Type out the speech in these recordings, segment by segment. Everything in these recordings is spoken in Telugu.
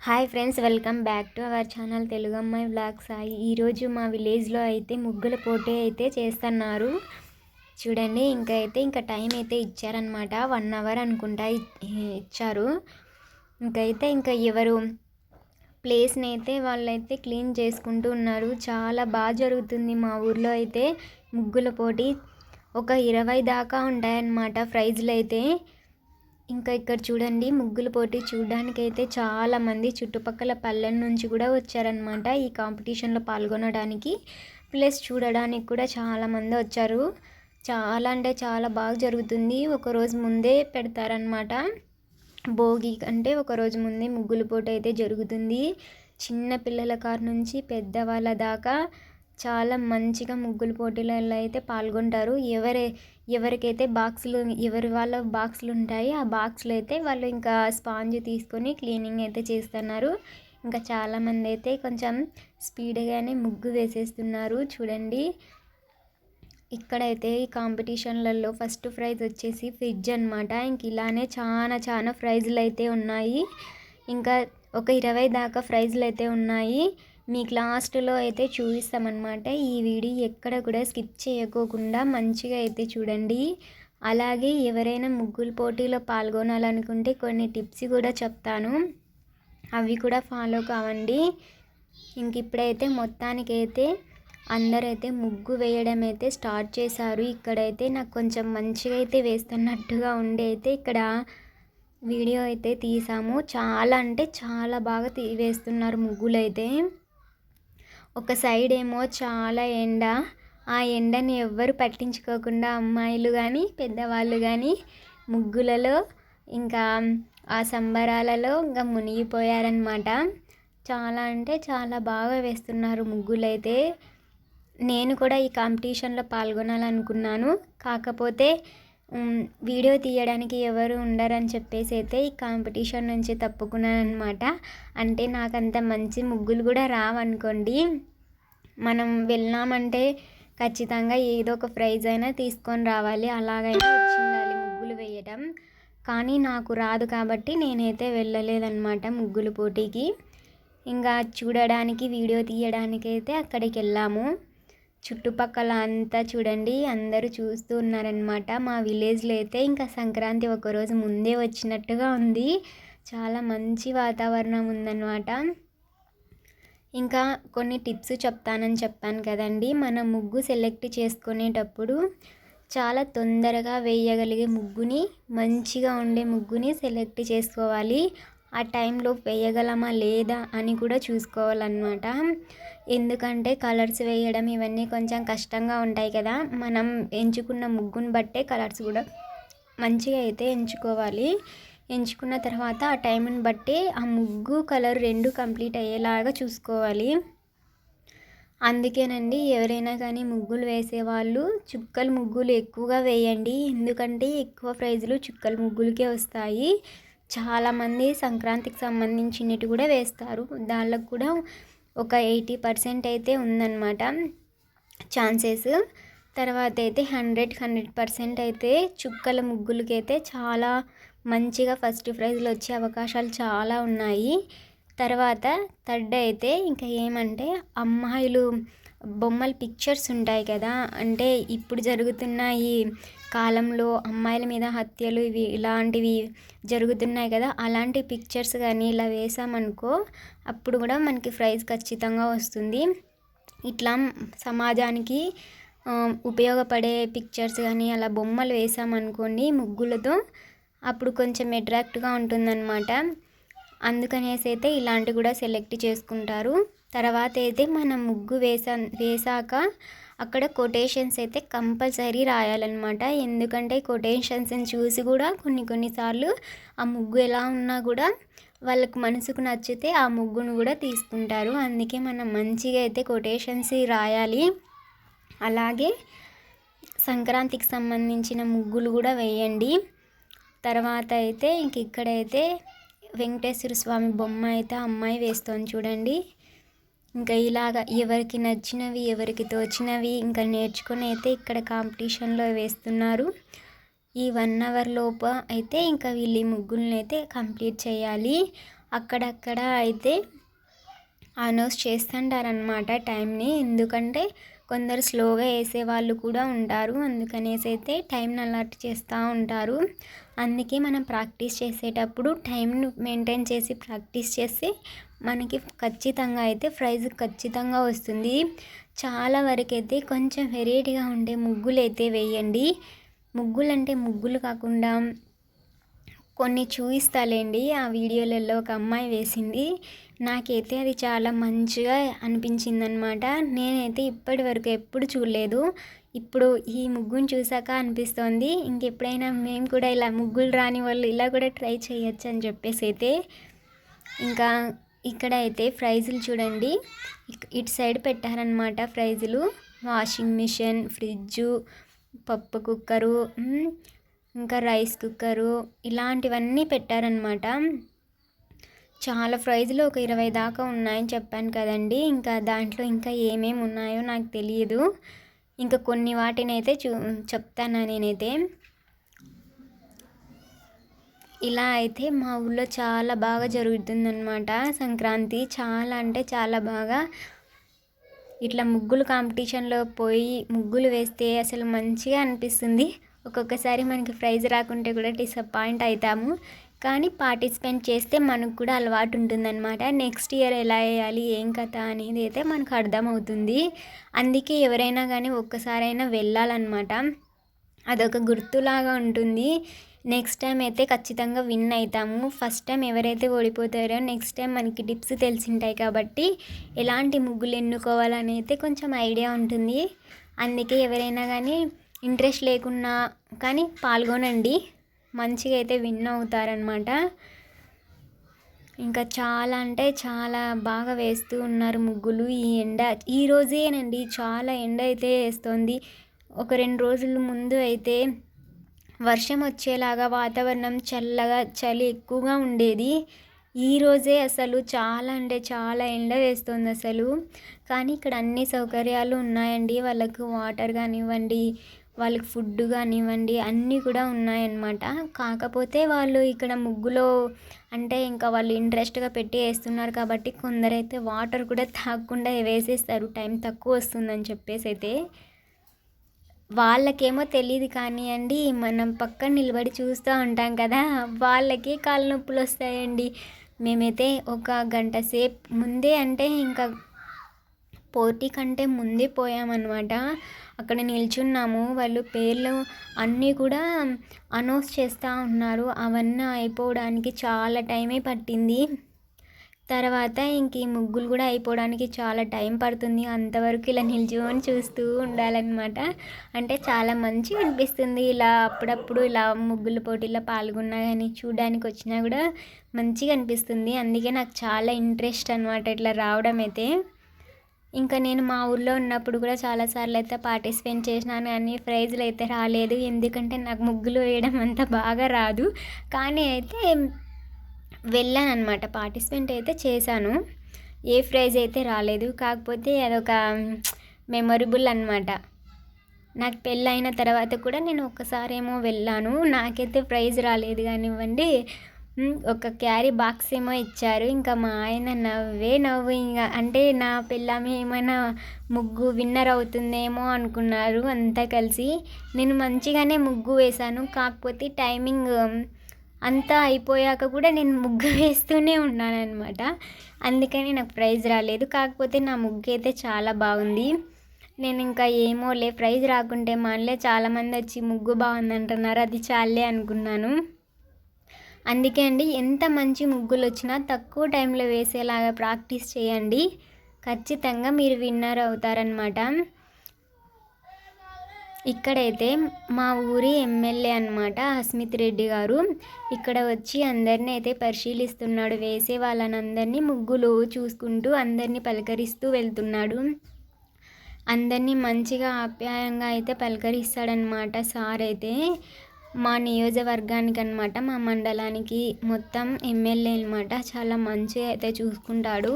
Hi friends welcome back to our channel Telugu అమ్మాయి బ్లాగ్ సాయి ఈరోజు మా విలేజ్లో అయితే ముగ్గుల పోటీ అయితే చేస్తున్నారు. చూడండి ఇంకా అయితే ఇంకా టైం అయితే ఇచ్చారనమాట వన్ అవర్ అనుకుంటా ఇ- ఇచ్చారు. ఇంకైతే ఇంకా ఎవరు ప్లేస్ని అయితే వాళ్ళైతే క్లీన్ చేసుకుంటూ ఉన్నారు. చాలా బాగా జరుగుతుంది మా ఊర్లో అయితే ముగ్గుల పోటీ. ఒక ఇరవై దాకా ఉంటాయన్నమాట ప్రైజ్లు అయితే. ఇంకా ఇక్కడ చూడండి ముగ్గుల పోటీ చూడడానికి అయితే చుట్టుపక్కల పల్లెల నుంచి కూడా వచ్చారనమాట ఈ కాంపిటీషన్లో పాల్గొనడానికి. ప్లస్ చూడడానికి కూడా చాలా మంది వచ్చారు. చాలా అంటే చాలా బాగా జరుగుతుంది. ఒక రోజు ముందే పెడతారనమాట భోగి అంటే ఒక రోజు ముందే ముగ్గుల పోటీ అయితే జరుగుతుంది. చిన్న పిల్లల కారు నుంచి పెద్దవాళ్ళ దాకా చాలా మంచిగా ముగ్గుల పోటీలలో అయితే పాల్గొంటారు. ఎవరే ఎవరికైతే బాక్సులు ఎవరి వాళ్ళ బాక్సులు ఉంటాయి ఆ బాక్స్లో అయితే వాళ్ళు ఇంకా స్పాంజ్ తీసుకొని క్లీనింగ్ అయితే చేస్తున్నారు. ఇంకా చాలామంది అయితే కొంచెం స్పీడ్గానే ముగ్గు వేసేస్తున్నారు. చూడండి. ఇక్కడైతే ఈ కాంపిటీషన్లలో ఫస్ట్ ప్రైజ్ వచ్చేసి ఫ్రిడ్జ్ అనమాట ఇంక ఇలానే చాలా చాలా ప్రైజ్లు అయితే ఉన్నాయి. ఇంకా ఒక ఇరవై దాకా ప్రైజ్లు అయితే ఉన్నాయి. మీకు లాస్ట్లో అయితే చూపిస్తామన్నమాట. ఈ వీడియో ఎక్కడ కూడా స్కిప్ చేయకోకుండా మంచిగా అయితే చూడండి. అలాగే ఎవరైనా ముగ్గుల పోటీలో పాల్గొనాలనుకుంటే కొన్ని టిప్స్ కూడా చెప్తాను. అవి కూడా ఫాలో కావండి. ఇంక ఇప్పుడైతే మొత్తానికైతే అందరైతే ముగ్గు వేయడం అయితే స్టార్ట్ చేశారు. ఇక్కడైతే నాకు కొంచెం మంచిగా అయితే వేస్తున్నట్టుగా ఉండి అయితే ఇక్కడ వీడియో అయితే తీసాము. చాలా అంటే చాలా బాగా తీ వేస్తున్నారు ముగ్గులు అయితే ఒక సైడ్ ఏమో చాలా ఎండ. ఆ ఎండని ఎవ్వరు పట్టించుకోకుండా అమ్మాయిలు కానీ పెద్దవాళ్ళు కానీ ముగ్గులలో ఇంకా ఆ సంబరాలలో ఇంకా మునిగిపోయారనమాట చాలా అంటే చాలా బాగా వేస్తున్నారు ముగ్గులైతే. నేను కూడా ఈ కాంపిటీషన్లో పాల్గొనాలనుకున్నాను. కాకపోతే వీడియో తీయడానికి ఎవరు ఉండరని చెప్పేసి అయితే ఈ కాంపిటీషన్ నుంచి తప్పుకున్నాను అనమాట అంటే నాకు అంత మంచి ముగ్గులు కూడా రావనుకోండి మనం వెళ్ళామంటే ఖచ్చితంగా ఏదో ఒక ప్రైజ్ అయినా తీసుకొని రావాలి. అలాగైనా వచ్చిండాలి ముగ్గులు వేయటం. కానీ నాకు రాదు కాబట్టి నేనైతే వెళ్ళలేదన్నమాట ముగ్గుల పోటీకి. ఇంకా చూడడానికి వీడియో తీయడానికి అయితే అక్కడికి వెళ్ళాము. చుట్టుపక్కల అంతా చూడండి అందరూ చూస్తూ ఉన్నారనమాట మా విలేజ్లో అయితే ఇంకా సంక్రాంతి ఒకరోజు ముందే వచ్చినట్టుగా ఉంది. చాలా మంచి వాతావరణం ఉందన్నమాట. ఇంకా కొన్ని టిప్స్ చెప్తానని చెప్పాను కదండి. మన ముగ్గు సెలెక్ట్ చేసుకునేటప్పుడు చాలా తొందరగా వేయగలిగే ముగ్గుని మంచిగా ఉండే ముగ్గుని సెలెక్ట్ చేసుకోవాలి. ఆ టైంలో వేయగలమా లేదా అని కూడా చూసుకోవాలన్నమాట. ఎందుకంటే కలర్స్ వేయడం ఇవన్నీ కొంచెం కష్టంగా ఉంటాయి కదా. మనం ఎంచుకున్న ముగ్గుని బట్టే కలర్స్ కూడా మంచిగా అయితే ఎంచుకోవాలి. ఎంచుకున్న తర్వాత ఆ టైంని బట్టి ఆ ముగ్గు కలర్ రెండు కంప్లీట్ అయ్యేలాగా చూసుకోవాలి. అందుకేనండి ఎవరైనా కానీ ముగ్గులు వేసేవాళ్ళు చుక్కల ముగ్గులు ఎక్కువగా వేయండి. ఎందుకంటే ఎక్కువ ప్రైజులు చుక్కల ముగ్గులకే వస్తాయి. చాలామంది సంక్రాంతికి సంబంధించినవి కూడా వేస్తారు. దానిలో కూడా ఒక ఎయిటీ పర్సెంట్ అయితే ఉందన్నమాట. ఛాన్సెస్. తర్వాత అయితే హండ్రెడ్ హండ్రెడ్ పర్సెంట్ అయితే చుక్కల ముగ్గులకి అయితే చాలా మంచిగా ఫస్ట్ ప్రైజ్లు వచ్చే అవకాశాలు చాలా ఉన్నాయి. తర్వాత థర్డ్ అయితే ఇంకా ఏమంటే అమ్మాయిలు బొమ్మల పిక్చర్స్ ఉంటాయి కదా. అంటే ఇప్పుడు జరుగుతున్న ఈ కాలంలో అమ్మాయిల మీద హత్యలు ఇవి ఇలాంటివి జరుగుతున్నాయి కదా అలాంటి పిక్చర్స్ కానీ ఇలా వేసామనుకో అప్పుడు కూడా మనకి ప్రైజ్ ఖచ్చితంగా వస్తుంది. ఇట్లా సమాజానికి ఉపయోగపడే పిక్చర్స్ కానీ అలా బొమ్మలు వేసామనుకోండి ముగ్గులతో అప్పుడు కొంచెం అట్రాక్ట్గా ఉంటుందన్నమాట. అందుకనేసి అయితే ఇలాంటివి కూడా సెలెక్ట్ చేసుకుంటారు. తర్వాత అయితే మనం ముగ్గు వేసా వేసాక అక్కడ కొటేషన్స్ అయితే కంపల్సరీ రాయాలన్నమాట. ఎందుకంటే కొటేషన్స్ని చూసి కూడా కొన్ని కొన్నిసార్లు ఆ ముగ్గు ఎలా ఉన్నా కూడా వాళ్ళకు మనసుకు నచ్చితే ఆ ముగ్గును కూడా తీసుకుంటారు. అందుకే మనం మంచిగా అయితే కొటేషన్స్ రాయాలి. అలాగే సంక్రాంతికి సంబంధించిన ముగ్గులు కూడా వేయండి. తర్వాత అయితే ఇంక ఇక్కడైతే వెంకటేశ్వర స్వామి బొమ్మ అయితే అమ్మాయి వేస్తోంది చూడండి. ఇంకా ఇలాగ ఎవరికి నచ్చినవి ఎవరికి తోచినవి ఇంకా నేర్చుకుని అయితే ఇక్కడ కాంపిటీషన్లో వేస్తున్నారు. ఈ వన్ అవర్ లోప అయితే ఇంకా వీళ్ళు ఈ ముగ్గుల్ని అయితే కంప్లీట్ చేయాలి. అక్కడక్కడ అయితే అనౌన్స్ చేస్తుంటారనమాట టైంని. ఎందుకంటే కొందరు స్లోగా వేసే వాళ్ళు కూడా ఉంటారు. అందుకనేసి అయితే టైంని అలర్ట్ చేస్తూ ఉంటారు. అందుకే మనం ప్రాక్టీస్ చేసేటప్పుడు టైంను మెయింటైన్ చేసి ప్రాక్టీస్ చేస్తే మనకి ఖచ్చితంగా అయితే ప్రైజ్ ఖచ్చితంగా వస్తుంది. చాలా వరకైతే కొంచెం వెరైటీగా ఉండే ముగ్గులు అయితే వేయండి. ముగ్గులు అంటే ముగ్గులు కాకుండా కొన్ని చూపిస్తాలేండి ఆ వీడియోలలో ఒక అమ్మాయి వేసింది. నాకైతే అది చాలా మంచిగా అనిపించింది అనమాట నేనైతే ఇప్పటి వరకు ఎప్పుడు చూడలేదు. ఇప్పుడు ఈ ముగ్గును చూసాక అనిపిస్తోంది. ఇంకెప్పుడైనా మేము కూడా ఇలా ముగ్గులు రాని వాళ్ళు ఇలా కూడా ట్రై చేయొచ్చు అని చెప్పేసి అయితే ఇంకా ఇక్కడ అయితే ప్రైజులు చూడండి. ఇటు సైడ్ పెట్టారనమాట ప్రైజులు. వాషింగ్ మిషన్ ఫ్రిడ్జు పప్పు కుక్కరు ఇంకా రైస్ కుక్కరు ఇలాంటివన్నీ పెట్టారనమాట చాలా ప్రైజ్లు ఒక ఇరవై దాకా ఉన్నాయని చెప్పాను కదండి. ఇంకా దాంట్లో ఇంకా ఏమేమి ఉన్నాయో నాకు తెలియదు. ఇంకా కొన్ని వాటిని అయితే చూ చెప్తాను నేనైతే. ఇలా అయితే మా ఊళ్ళో చాలా బాగా జరుగుతుందన్నమాట సంక్రాంతి. చాలా అంటే చాలా బాగా. ఇట్లా ముగ్గులు కాంపిటీషన్లో పోయి ముగ్గులు వేస్తే అసలు మంచిగా అనిపిస్తుంది. ఒక్కొక్కసారి మనకి ప్రైజ్ రాకుంటే కూడా డిసప్పాయింట్ అవుతాము కానీ పార్టిసిపేట్ చేస్తే మనకు కూడా అలవాటు ఉంటుందన్నమాట. నెక్స్ట్ ఇయర్ ఎలా వేయాలి ఏం కథ అనేది అయితే మనకు అర్థమవుతుంది. అందుకే ఎవరైనా కానీ ఒక్కసారైనా వెళ్ళాలన్నమాట. అదొక గుర్తులాగా ఉంటుంది. నెక్స్ట్ టైం అయితే ఖచ్చితంగా విన్ అవుతాము ఫస్ట్ టైం ఎవరైతే ఓడిపోతారో నెక్స్ట్ టైం మనకి టిప్స్ తెలిసింటాయి కాబట్టి ఎలాంటి ముగ్గులు ఎన్నుకోవాలని అయితే కొంచెం ఐడియా ఉంటుంది. అందుకే ఎవరైనా కానీ ఇంట్రెస్ట్ లేకున్నా కానీ పాల్గొనండి. మంచిగా అయితే విన్ అవుతారనమాట ఇంకా చాలా అంటే చాలా బాగా వేస్తూ ఉన్నారు ముగ్గులు ఈ ఎండ. ఈ రోజేనండి చాలా ఎండ అయితే వేస్తుంది. ఒక రెండు రోజుల ముందు అయితే వర్షం వచ్చేలాగా వాతావరణం చల్లగా చలి ఎక్కువగా ఉండేది. ఈ రోజే అసలు చాలా అంటే చాలా ఎండ వేస్తుంది అసలు. కానీ ఇక్కడ అన్ని సౌకర్యాలు ఉన్నాయండి. వాళ్ళకు వాటర్ కానివ్వండి వాళ్ళకి ఫుడ్ కానివ్వండి అన్నీ కూడా ఉన్నాయన్నమాట. కాకపోతే వాళ్ళు ఇక్కడ ముగ్గులో అంటే ఇంకా వాళ్ళు ఇంట్రెస్ట్గా పెట్టి వేస్తున్నారు కాబట్టి కొందరైతే వాటర్ కూడా తాగకుండా వేసేస్తారు. టైం తక్కువ వస్తుందని చెప్పేసి అయితే. వాళ్ళకేమో తెలియదు కానివ్వండి మనం పక్కన నిలబడి చూస్తూ ఉంటాం కదా వాళ్ళకి కాళ్ళ నొప్పులు వస్తాయండి. మేమైతే ఒక గంట సేపు ముందే అంటే ఇంకా పోటీ కంటే ముందే పోయామన్నమాట. అక్కడ నిల్చున్నాము. వాళ్ళు పేర్లు అన్నీ కూడా అనౌన్స్ చేస్తూ ఉన్నారు. అవన్నీ అయిపోవడానికి చాలా టైమే పట్టింది. తర్వాత ఇంక ఈ ముగ్గులు కూడా అయిపోవడానికి చాలా టైం పడుతుంది. అంతవరకు ఇలా నిల్చుకొని చూస్తూ ఉండాలన్నమాట. అంటే చాలా మంచిగా అనిపిస్తుంది. ఇలా అప్పుడప్పుడు ఇలా ముగ్గుల పోటీలో పాల్గొన్నా కానీ చూడడానికి వచ్చినా కూడా మంచిగా అనిపిస్తుంది. అందుకే నాకు చాలా ఇంట్రెస్ట్ అనమాట ఇట్లా రావడం అయితే. ఇంకా నేను మా ఊర్లో ఉన్నప్పుడు కూడా చాలాసార్లు అయితే పార్టిసిపేట్ చేసినాను కానీ ప్రైజ్లు అయితే రాలేదు. ఎందుకంటే నాకు ముగ్గులు వేయడం అంత బాగా రాదు. కానీ అయితే వెళ్ళాను అనమాట పార్టిసిపేట్ అయితే చేశాను. ఏ ప్రైజ్ అయితే రాలేదు. కాకపోతే అదొక మెమొరబుల్ అనమాట నాకు పెళ్ళైన తర్వాత కూడా నేను ఒక్కసారేమో వెళ్ళాను. నాకైతే ప్రైజ్ రాలేదు కానివ్వండి. ఒక క్యారీ బాక్స్ ఏమో ఇచ్చారు. ఇంకా మా ఆయన నవ్వే నవ్వు ఇంకా అంటే నా పిల్లమే ఏమైనా ముగ్గు విన్నర్ అవుతుందేమో అనుకున్నారు అంతా కలిసి. నేను మంచిగానే ముగ్గు వేశాను. కాకపోతే టైమింగ్ అంతా అయిపోయాక కూడా నేను ముగ్గు వేస్తూనే ఉన్నాను అనమాట అందుకని నాకు ప్రైజ్ రాలేదు. కాకపోతే నా ముగ్గు అయితే చాలా బాగుంది. నేను ఇంకా ఏమో లే ప్రైజ్ రాకుంటే మా చాలామంది వచ్చి ముగ్గు బాగుంది అంటున్నారు అది చాలే అనుకున్నాను. అందుకే అండి ఎంత మంచి ముగ్గులు వచ్చినా తక్కువ టైంలో వేసేలాగా ప్రాక్టీస్ చేయండి. ఖచ్చితంగా మీరు విన్నర్ అవుతారనమాట ఇక్కడైతే మా ఊరి ఎమ్మెల్యే అనమాట అస్మిత్ రెడ్డి గారు. ఇక్కడ వచ్చి అందరినీ అయితే పరిశీలిస్తున్నాడు వేసే వాళ్ళని అందరినీ ముగ్గులు చూసుకుంటూ అందరినీ పలకరిస్తూ వెళ్తున్నాడు. అందరినీ మంచిగా ఆప్యాయంగా అయితే పలకరిస్తాడనమాట సార్ అయితే. మా నియోజకవర్గానికి అనమాట మా మండలానికి మొత్తం ఎమ్మెల్యే అనమాట చాలా మంచిగా అయితే చూసుకుంటాడు.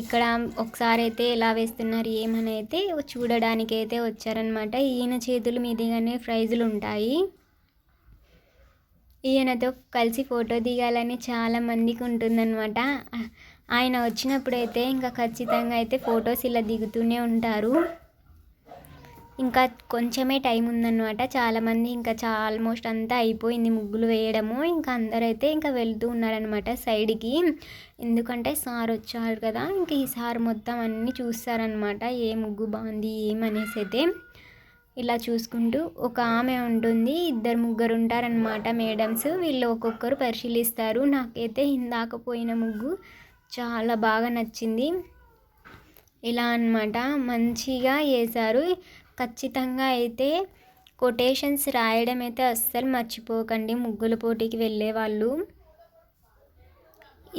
ఇక్కడ ఒకసారి అయితే ఎలా వేస్తున్నారు ఏమని అయితే చూడడానికి అయితే వచ్చారనమాట ఈయన చేతుల మీదుగానే ప్రైజులు ఉంటాయి. ఈయనతో కలిసి ఫోటో దిగాలని చాలా మందికి ఉంటుందన్నమాట. ఆయన వచ్చినప్పుడైతే ఇంకా ఖచ్చితంగా అయితే ఫొటోస్ ఇలా దిగుతూనే ఉంటారు. ఇంకా కొంచెమే టైం ఉందన్నమాట. చాలామంది ఇంకా చా ఆల్మోస్ట్ అంతా అయిపోయింది ముగ్గులు వేయడము. ఇంకా అందరైతే ఇంకా వెళ్తూ ఉన్నారనమాట సైడ్కి. ఎందుకంటే సార్ వచ్చారు కదా ఇంకా ఈ సార్ మొత్తం అన్నీ చూస్తారనమాట ఏ ముగ్గు బాగుంది ఏమనేసి అయితే ఇలా చూసుకుంటూ ఒక ఆమె ఉంటుంది. ఇద్దరు ముగ్గురు ఉంటారనమాట మేడమ్స్. వీళ్ళు ఒక్కొక్కరు పరిశీలిస్తారు. నాకైతే ఇందాక పోయిన ముగ్గు చాలా బాగా నచ్చింది. ఇలా అనమాట మంచిగా వేశారు. ఖచ్చితంగా అయితే కొటేషన్స్ రాయడం అయితే అస్సలు మర్చిపోకండి. ముగ్గుల పోటీకి వెళ్ళే వాళ్ళు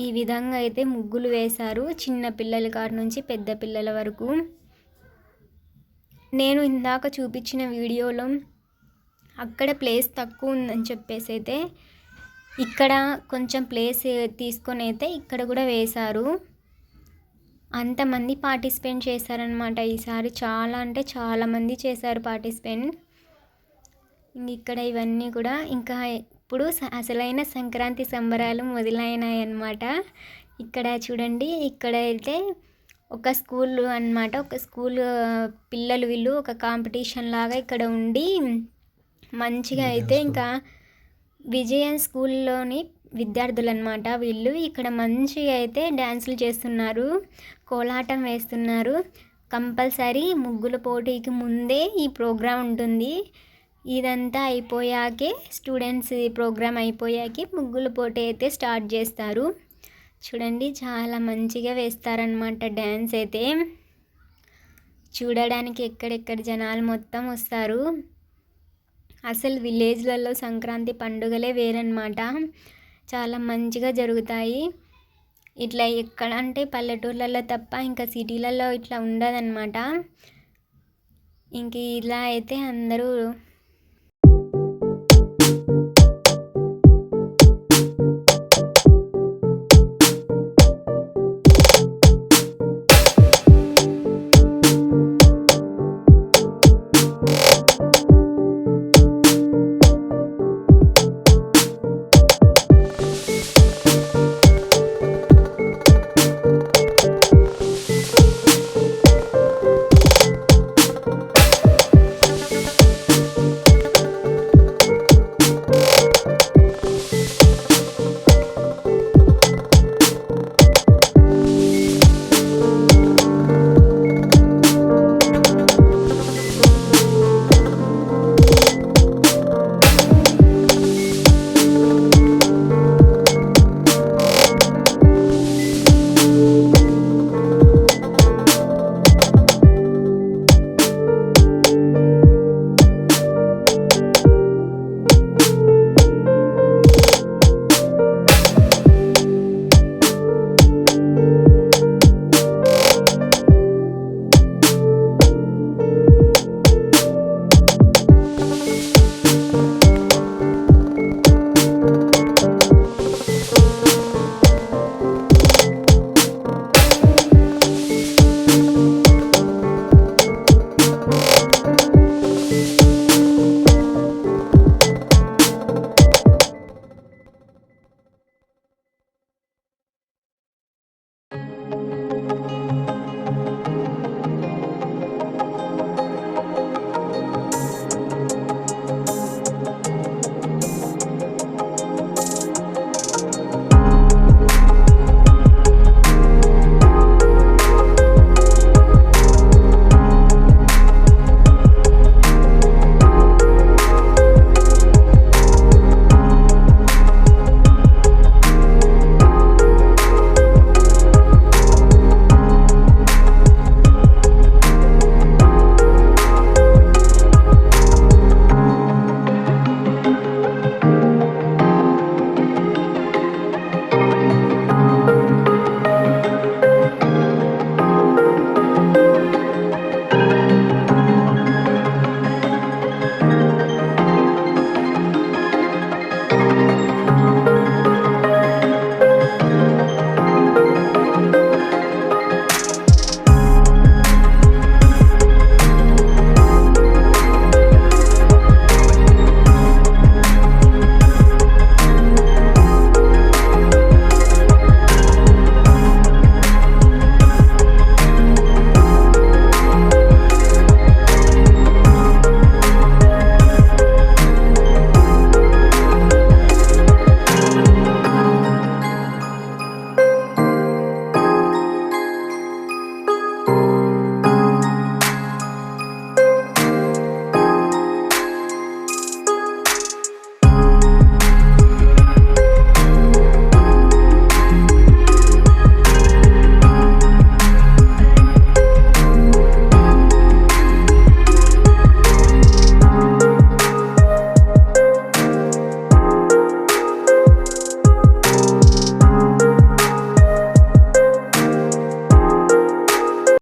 ఈ విధంగా అయితే ముగ్గులు వేశారు. చిన్న పిల్లల కాడ నుంచి పెద్ద పిల్లల వరకు. నేను ఇందాక చూపించిన వీడియోలో అక్కడ ప్లేస్ తక్కువ ఉందని చెప్పేసి అయితే ఇక్కడ కొంచెం ప్లేస్ తీసుకొని అయితే ఇక్కడ కూడా వేశారు. అంతమంది పార్టిసిపేట్ చేశారనమాట ఈసారి. చాలా అంటే చాలామంది చేశారు పార్టిసిపేట్. ఇక్కడ ఇవన్నీ కూడా ఇంకా ఇప్పుడు అసలైన సంక్రాంతి సంబరాలు మొదలైనాయి అన్నమాట ఇక్కడ చూడండి ఇక్కడ అయితే ఒక స్కూల్ అనమాట ఒక స్కూల్ పిల్లలు వీళ్ళు ఒక కాంపిటీషన్ లాగా ఇక్కడ ఉండి మంచిగా అయితే ఇంకా విజయన్ స్కూల్లోని విద్యార్థులు అనమాట వీళ్ళు ఇక్కడ మంచిగా అయితే డ్యాన్సులు చేస్తున్నారు. కోలాటం వేస్తున్నారు. కంపల్సరీ ముగ్గుల పోటీకి ముందే ఈ ప్రోగ్రాం ఉంటుంది. ఇదంతా అయిపోయాకే స్టూడెంట్స్ ప్రోగ్రాం అయిపోయాకే ముగ్గుల పోటీ అయితే స్టార్ట్ చేస్తారు. చూడండి చాలా మంచిగా వేస్తారనమాట డ్యాన్స్ అయితే. చూడడానికి ఎక్కడెక్కడ జనాలు మొత్తం వస్తారు. అసలు విలేజ్లలో సంక్రాంతి పండుగలే వేరనమాట చాలా మంచిగా జరుగుతాయి. ఇట్లా ఎక్కడ అంటే పల్లెటూర్లలో తప్ప ఇంకా సిటీలలో ఇట్లా ఉండదన్నమాట. ఇంక ఇలా అయితే అందరూ